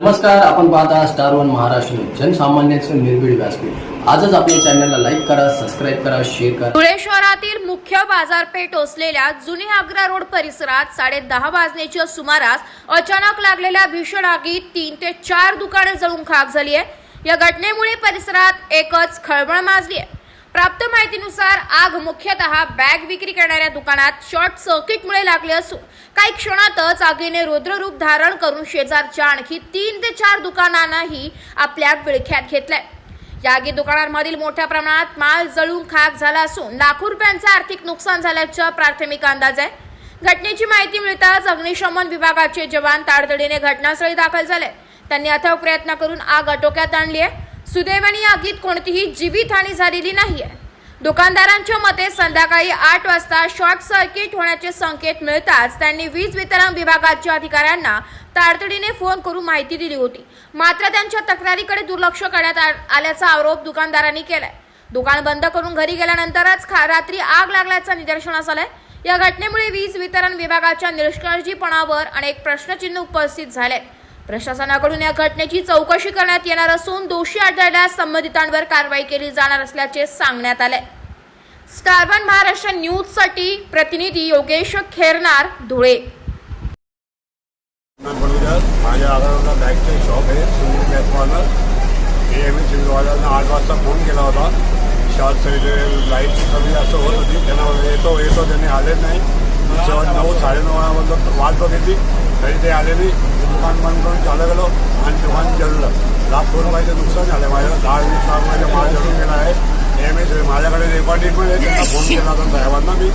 नमस्कार आपण पाहता स्टार वन महाराष्ट्र जनसामान्यांचं निर्भीड व्यासपीठ. आजच आपल्या चॅनलला लाईक करा सबस्क्राईब करा शेअर करा. धुळे शहरातील मुख्य बाजारपेठ असलेल्या जुनी आग्रा रोड परिसरात साडे दहा वाजण्याच्या सुमारास अचानक लागलेल्या भीषण आगीत तीन ते चार दुकाने जळून खाक झाली आहे. या घटनेमुळे परिसरात एकच खळबळ माजली आहे. प्राप्त माहितीनुसार आग मुख्यतः बॅग विक्री करणाऱ्या दुकानात शॉर्ट सर्किटमुळे लागले असून काही क्षणातच आगीने रुद्ररूप धारण करून शेजारच्या आणखी तीन ते चार दुकानांनाही आपल्या विळख्यात घेतलंय. या आगी दुकानांमधील मोठ्या प्रमाणात माल जळून खाक झाला असून लाखो रुपयांचं आर्थिक नुकसान झाल्याचा प्राथमिक अंदाज आहे. घटनेची माहिती मिळताच अग्निशमन विभागाचे जवान ताडतडीने घटनास्थळी दाखल झाले. त्यांनी अथक प्रयत्न करून आग आटोक्यात आणली आहे. सुदैवाने या आगीत कोणतीही जीवितहानी झालेली नाही आहे दुकानदारांच्या मते संध्याकाळी आठ वाजता शॉर्ट सर्किट होण्याचे संकेत मिळताच त्यांनी वीज वितरण विभागाच्या अधिकाऱ्यांना तातडीने फोन करून माहिती दिली होती. मात्र त्यांच्या तक्रारीकडे दुर्लक्ष करण्यात आ- आल्याचा आरोप दुकानदारांनी केलाय. दुकान बंद करून घरी गेल्यानंतरच खा रात्री आग लागल्याचं निदर्शनास आलंय. या घटनेमुळे वीज वितरण विभागाच्या निष्काळजीपणावर अनेक प्रश्नचिन्ह उपस्थित झाले प्रशासनाकडून या घटनेची चौकशी करण्यात येणार असून दोषी आढळल्यास संबंधितांवर कारवाई केली जाणार असल्याचे सांगण्यात आले. स्टार वन महाराष्ट्र न्यूजसाठी प्रतिनिधी योगेश खेरनार धुळे. नाथ बडगुजर माझ्या आगाराला बॅगचे शॉप आहे Sunil bag corner M S सिव्हिलवाल्यांना आठ वाजता फोन केला होता. शॉर्ट सर्किट लाईटची कमी जास्त होत होती. त्यांना येतो येतो. त्यांनी आले नाही. नऊ साडेनऊ वाजता वाट बघितली तरी ते आले नाही. दुकान बंद करून चालू गेलो आणि दुकान जळलं. लाख रुपयाचं नुकसान झालं. माझं दहा वीस लाख रुपयाचा माल जळून गेला आहे. एम एस माझ्याकडे रेकॉर्डिंग पण आहे. त्यांना फोन केला होता साहेबांना मी.